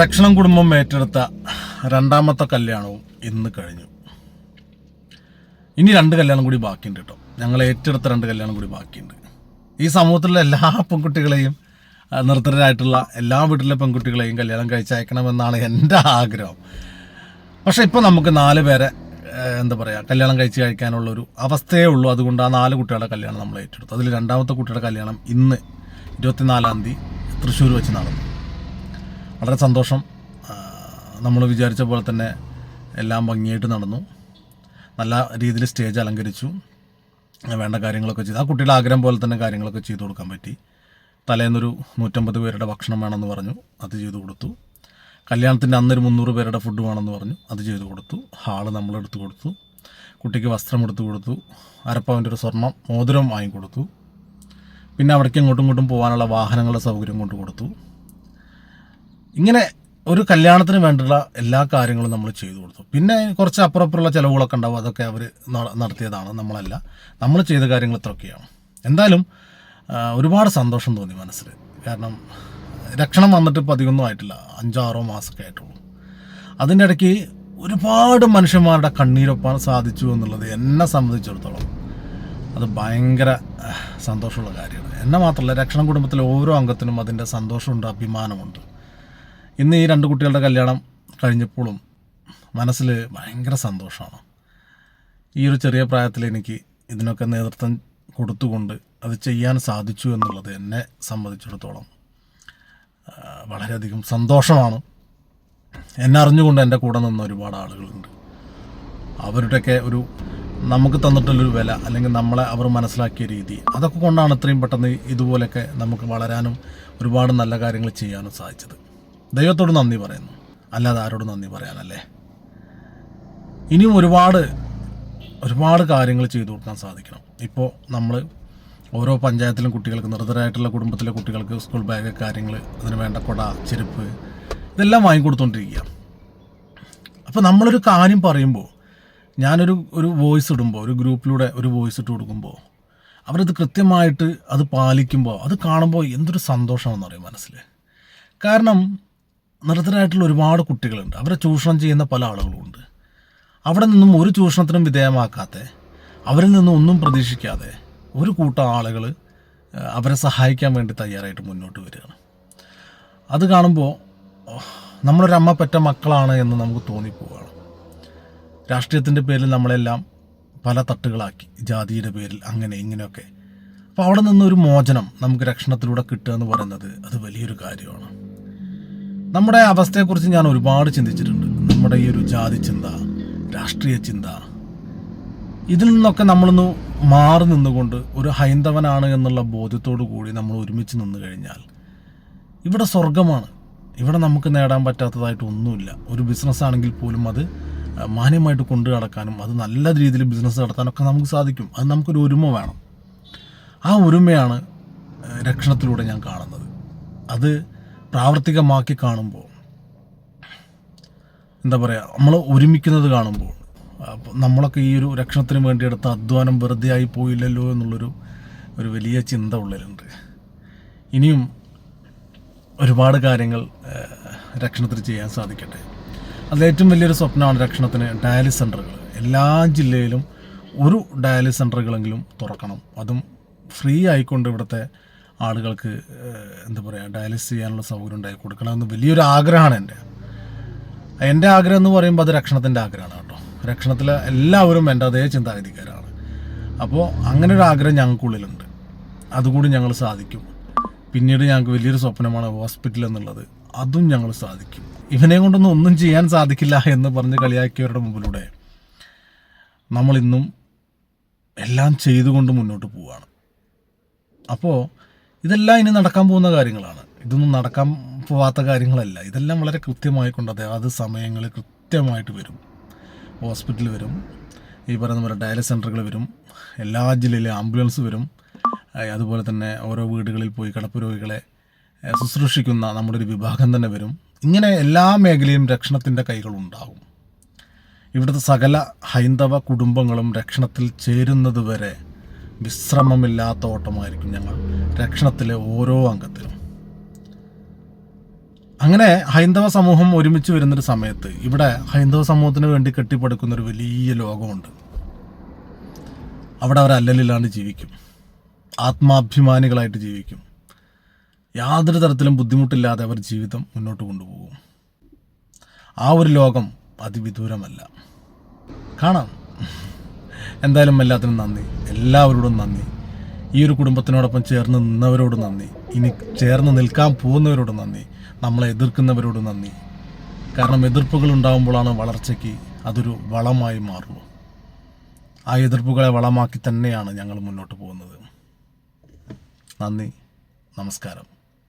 രക്ഷണം കുടുംബം ഏറ്റെടുത്ത രണ്ടാമത്തെ കല്യാണവും ഇന്ന് കഴിഞ്ഞു. ഇനി രണ്ട് കല്യാണം കൂടി ബാക്കിയുണ്ട് കേട്ടോ. ഞങ്ങൾ ഏറ്റെടുത്ത രണ്ട് കല്യാണം കൂടി ബാക്കിയുണ്ട്. ഈ സമൂഹത്തിലുള്ള എല്ലാ പെൺകുട്ടികളെയും നിർത്തരായിട്ടുള്ള എല്ലാ വീട്ടിലെ പെൺകുട്ടികളെയും കല്യാണം കഴിച്ചയക്കണമെന്നാണ് എന്റെ ആഗ്രഹം. പക്ഷേ ഇപ്പോൾ നമുക്ക് നാല് പേരെ എന്താ പറയുക കല്യാണം കഴിച്ച് കഴിക്കാനുള്ളൊരു അവസ്ഥയേ ഉള്ളൂ. അതുകൊണ്ട് ആ നാല് കുട്ടികളുടെ കല്യാണം നമ്മൾ ഏറ്റെടുത്തു. അതിൽ രണ്ടാമത്തെ കുട്ടിയുടെ കല്യാണം ഇന്ന് ഇരുപത്തിനാലാം തീയതി തൃശ്ശൂർ വെച്ച് നടന്നു. വളരെ സന്തോഷം. നമ്മൾ വിചാരിച്ച പോലെ തന്നെ എല്ലാം ഭംഗിയായിട്ട് നടന്നു. നല്ല രീതിയിൽ സ്റ്റേജ് അലങ്കരിച്ചു. വേണ്ട കാര്യങ്ങളൊക്കെ ചെയ്തു. ആ കുട്ടിയുടെ ആഗ്രഹം പോലെ തന്നെ കാര്യങ്ങളൊക്കെ ചെയ്തു കൊടുക്കാൻ പറ്റി. തലേന്നൊരു നൂറ്റമ്പത് പേരുടെ ഭക്ഷണം വേണമെന്ന് പറഞ്ഞു. അത് ചെയ്തു കൊടുത്തു. കല്യാണത്തിന്റെ അന്നൊരു മുന്നൂറ് പേരുടെ ഫുഡ് വേണമെന്ന് പറഞ്ഞു. അത് ചെയ്തു കൊടുത്തു. ഹാൾ നമ്മളെടുത്ത് കൊടുത്തു. കുട്ടിക്ക് വസ്ത്രം എടുത്തു കൊടുത്തു. അരപ്പവന്റെ ഒരു സ്വർണം മോതിരം വാങ്ങിക്കൊടുത്തു. പിന്നെ അവിടേക്ക് ഇങ്ങോട്ടും ഇങ്ങോട്ടും പോകാനുള്ള വാഹനങ്ങളുടെ സൗകര്യം കൊണ്ട് കൊടുത്തു. ഇങ്ങനെ ഒരു കല്യാണത്തിന് വേണ്ടിയുള്ള എല്ലാ കാര്യങ്ങളും നമ്മൾ ചെയ്തു കൊടുത്തു. പിന്നെ കുറച്ച് അപ്പുറപ്പുറമുള്ള ചിലവുകളൊക്കെ ഉണ്ടാവും. അതൊക്കെ അവർ നടത്തിയതാണ്. നമ്മളല്ല. നമ്മൾ ചെയ്ത കാര്യങ്ങൾ ഇത്രയൊക്കെയാണ്. എന്തായാലും ഒരുപാട് സന്തോഷം തോന്നി മനസ്സിൽ. കാരണം രക്ഷണം വന്നിട്ട് അധികമൊന്നും ആയിട്ടില്ല. അഞ്ചാറോ മാസമൊക്കെ ആയിട്ടുള്ളൂ. അതിന്റെ ഇടയ്ക്ക് ഒരുപാട് മനുഷ്യന്മാരുടെ കണ്ണീരൊപ്പാൻ സാധിച്ചു എന്നുള്ളത് എന്നെ സംബന്ധിച്ചിടത്തോളം അത് ഭയങ്കര സന്തോഷമുള്ള കാര്യമാണ്. എന്നെ മാത്രമല്ല രക്ഷണം കുടുംബത്തിലെ ഓരോ അംഗത്തിനും അതിന്റെ സന്തോഷമുണ്ട് അഭിമാനമുണ്ട്. ഇന്ന് ഈ രണ്ട് കുട്ടികളുടെ കല്യാണം കഴിഞ്ഞപ്പോഴും മനസ്സിൽ ഭയങ്കര സന്തോഷമാണ്. ഈ ഒരു ചെറിയ പ്രായത്തിൽ എനിക്ക് ഇതിനൊക്കെ നേതൃത്വം കൊടുത്തുകൊണ്ട് അത് ചെയ്യാൻ സാധിച്ചു എന്നുള്ളത് എന്നെ സംബന്ധിച്ചിടത്തോളം വളരെയധികം സന്തോഷമാണ്. എന്നെ അറിഞ്ഞുകൊണ്ട് എന്റെ കൂടെ നിന്ന ഒരുപാട് ആളുകളുണ്ട്. അവരുടെയൊക്കെ ഒരു നമുക്ക് തന്നിട്ടുള്ളൊരു വില അല്ലെങ്കിൽ നമ്മളെ അവർ മനസ്സിലാക്കിയ രീതി അതൊക്കെ കൊണ്ടാണ് ഇത്രയും പെട്ടെന്ന് ഇതുപോലെയൊക്കെ നമുക്ക് വളരാനും ഒരുപാട് നല്ല കാര്യങ്ങൾ ചെയ്യാനും സാധിച്ചത്. ദൈവത്തോട് നന്ദി പറയുന്നു. അല്ലാതെ ആരോട് നന്ദി പറയാനല്ലേ? ഇനിയും ഒരുപാട് ഒരുപാട് കാര്യങ്ങൾ ചെയ്തു കൊടുക്കാൻ സാധിക്കണം. ഇപ്പോൾ നമ്മൾ ഓരോ പഞ്ചായത്തിലും കുട്ടികൾക്ക് നിർദ്ധരായിട്ടുള്ള കുടുംബത്തിലെ കുട്ടികൾക്ക് സ്കൂൾ ബാഗ് കാര്യങ്ങൾ അതിന് വേണ്ട കൊട ചെരുപ്പ് ഇതെല്ലാം വാങ്ങിക്കൊടുത്തോണ്ടിരിക്കുക അപ്പോൾ നമ്മളൊരു കാര്യം പറയുമ്പോൾ ഞാനൊരു ഒരു വോയിസ് ഇടുമ്പോൾ ഒരു ഗ്രൂപ്പിലൂടെ ഒരു വോയിസ് ഇട്ട് കൊടുക്കുമ്പോൾ അവരത് കൃത്യമായിട്ട് അത് പാലിക്കുമ്പോൾ അത് കാണുമ്പോൾ എന്തൊരു സന്തോഷമാണെന്ന് പറയും മനസ്സിൽ കാരണം നിർത്തരായിട്ടുള്ള ഒരുപാട് കുട്ടികളുണ്ട്. അവരെ ചൂഷണം ചെയ്യുന്ന പല ആളുകളുമുണ്ട്. അവിടെ നിന്നും ഒരു ചൂഷണത്തിനും വിധേയമാക്കാത്ത അവരിൽ നിന്നും ഒന്നും പ്രതീക്ഷിക്കാതെ ഒരു കൂട്ടം ആളുകൾ അവരെ സഹായിക്കാൻ വേണ്ടി തയ്യാറായിട്ട് മുന്നോട്ട് വരികയാണ്. അത് കാണുമ്പോൾ നമ്മളൊരു അമ്മ പെറ്റ മക്കളാണ് എന്ന് നമുക്ക് തോന്നിപ്പോവുകയാണ് രാഷ്ട്രീയത്തിന്റെ പേരിൽ നമ്മളെല്ലാം പല തട്ടുകളാക്കി ജാതിയുടെ പേരിൽ അങ്ങനെ ഇങ്ങനെയൊക്കെ. അപ്പോൾ അവിടെ നിന്നൊരു മോചനം നമുക്ക് രക്ഷണത്തിലൂടെ കിട്ടുക എന്ന് പറയുന്നത് അത് വലിയൊരു കാര്യമാണ്. നമ്മുടെ അവസ്ഥയെക്കുറിച്ച് ഞാൻ ഒരുപാട് ചിന്തിച്ചിട്ടുണ്ട്. നമ്മുടെ ഈ ഒരു ജാതി ചിന്ത രാഷ്ട്രീയ ചിന്ത ഇതിൽ നിന്നൊക്കെ നമ്മളൊന്ന് മാറി നിന്നുകൊണ്ട് ഒരു ഹൈന്ദവനാണ് എന്നുള്ള ബോധ്യത്തോടു കൂടി നമ്മൾ ഒരുമിച്ച് നിന്ന് കഴിഞ്ഞാൽ ഇവിടെ സ്വർഗമാണ് ഇവിടെ നമുക്ക് നേടാൻ പറ്റാത്തതായിട്ട് ഒന്നുമില്ല. ഒരു ബിസിനസ് ആണെങ്കിൽ പോലും അത് മാന്യമായിട്ട് കൊണ്ടു നടക്കാനും അത് നല്ല രീതിയിൽ ബിസിനസ് നടത്താനൊക്കെ നമുക്ക് സാധിക്കും. അത് നമുക്കൊരു ഒരുമ വേണം. ആ ഒരുമയാണ് രക്ഷണത്തിലൂടെ ഞാൻ കാണുന്നത്. അത് പ്രാവർത്തികമാക്കി കാണുമ്പോൾ എന്താ പറയുക നമ്മൾ ഒരുമിക്കുന്നത് കാണുമ്പോൾ നമ്മളൊക്കെ ഈ ഒരു രക്ഷണത്തിന് വേണ്ടി എടുത്ത അധ്വാനം വെറുതെ ആയി പോയില്ലല്ലോ എന്നുള്ളൊരു ഒരു വലിയ ചിന്ത ഉള്ളിലുണ്ട്. ഇനിയും ഒരുപാട് കാര്യങ്ങൾ രക്ഷണത്തിന് ചെയ്യാൻ സാധിക്കട്ടെ. അതിൽ ഏറ്റവും വലിയൊരു സ്വപ്നമാണ് രക്ഷണത്തിന് ഡയാലിസ് സെന്ററുകൾ എല്ലാ ജില്ലയിലും ഒരു ഡയാലിസ് സെന്ററുകളെങ്കിലും തുറക്കണം. അതും ഫ്രീ ആയിക്കൊണ്ട് ഇവിടുത്തെ ആളുകൾക്ക് എന്താ പറയുക ഡയാലിസ് ചെയ്യാനുള്ള സൗകര്യം ഉണ്ടാക്കി കൊടുക്കണമെന്ന് വലിയൊരു ആഗ്രഹമാണ് എന്റെ. എന്റെ ആഗ്രഹം എന്ന് പറയുമ്പോൾ അത് രക്ഷണത്തിന്റെ ആഗ്രഹമാണ് കേട്ടോ. രക്ഷണത്തിലെ എല്ലാവരും എന്റെ അതേ ചിന്താഗതിക്കാരാണ്. അപ്പോൾ അങ്ങനെ ഒരു ആഗ്രഹം ഞങ്ങൾക്കുള്ളിലുണ്ട് അതുകൂടി ഞങ്ങൾ സാധിക്കും. പിന്നീട് ഞങ്ങൾക്ക് വലിയൊരു സ്വപ്നമാണ് ഹോസ്പിറ്റൽ എന്നുള്ളത്. അതും ഞങ്ങൾ സാധിക്കും. ഇവനെ കൊണ്ടൊന്നും ഒന്നും ചെയ്യാൻ സാധിക്കില്ല എന്ന് പറഞ്ഞ് കളിയാക്കിയവരുടെ മുമ്പിലൂടെ നമ്മളിന്നും എല്ലാം ചെയ്തുകൊണ്ട് മുന്നോട്ട് പോവുകയാണ്. അപ്പോൾ ഇതെല്ലാം ഇനി നടക്കാൻ പോകുന്ന കാര്യങ്ങളാണ്. ഇതൊന്നും നടക്കാൻ പോവാത്ത കാര്യങ്ങളല്ല. ഇതെല്ലാം വളരെ കൃത്യമായി കൊണ്ട് അതായത് സമയങ്ങൾ കൃത്യമായിട്ട് വരും. ഹോസ്പിറ്റൽ വരും. ഈ പറയുന്ന പോലെ ഡയാലിസ് സെന്ററുകൾ വരും. എല്ലാ ജില്ലയിലെ ആംബുലൻസ് വരും. അതുപോലെ തന്നെ ഓരോ വീടുകളിൽ പോയി കിടപ്പ് രോഗികളെ ശുശ്രൂഷിക്കുന്ന നമ്മുടെ ഒരു വിഭാഗം തന്നെ വരും. ഇങ്ങനെ എല്ലാ മേഖലയും രക്ഷണത്തിന്റെ കൈകളുണ്ടാകും ഇവിടുത്തെ സകല ഹൈന്ദവ കുടുംബങ്ങളും രക്ഷണത്തിൽ ചേരുന്നത് വരെ വിശ്രമമില്ലാത്ത ഓട്ടമായിരിക്കും ഞങ്ങൾ രക്ഷണത്തിലെ ഓരോ അംഗത്തിലും അങ്ങനെ ഹൈന്ദവ സമൂഹം ഒരുമിച്ച് വരുന്നൊരു സമയത്ത് ഇവിടെ ഹൈന്ദവ സമൂഹത്തിന് വേണ്ടി കെട്ടിപ്പടുക്കുന്ന ഒരു വലിയ ലോകമുണ്ട്. അവിടെ അവർ അല്ലലില്ലാണ്ട് ജീവിക്കും. ആത്മാഭിമാനികളായിട്ട് ജീവിക്കും. യാതൊരു തരത്തിലും ബുദ്ധിമുട്ടില്ലാതെ അവർ ജീവിതം മുന്നോട്ട് കൊണ്ടുപോകും. ആ ഒരു ലോകം അതിവിദൂരമല്ല. കാണാം. എന്തായാലും എല്ലാത്തിനും നന്ദി. എല്ലാവരോടും നന്ദി. ഈ ഒരു കുടുംബത്തിനോടൊപ്പം ചേർന്ന് നിന്നവരോട് നന്ദി. ഇനി ചേർന്ന് നിൽക്കാൻ പോകുന്നവരോട് നന്ദി. നമ്മളെ എതിർക്കുന്നവരോട് നന്ദി. കാരണം എതിർപ്പുകൾ ഉണ്ടാകുമ്പോഴാണ് വളർച്ചയ്ക്ക് അതൊരു വളമായി മാറുള്ളൂ ആ എതിർപ്പുകളെ വളമാക്കി തന്നെയാണ് ഞങ്ങൾ മുന്നോട്ട് പോകുന്നത്. നന്ദി. നമസ്കാരം.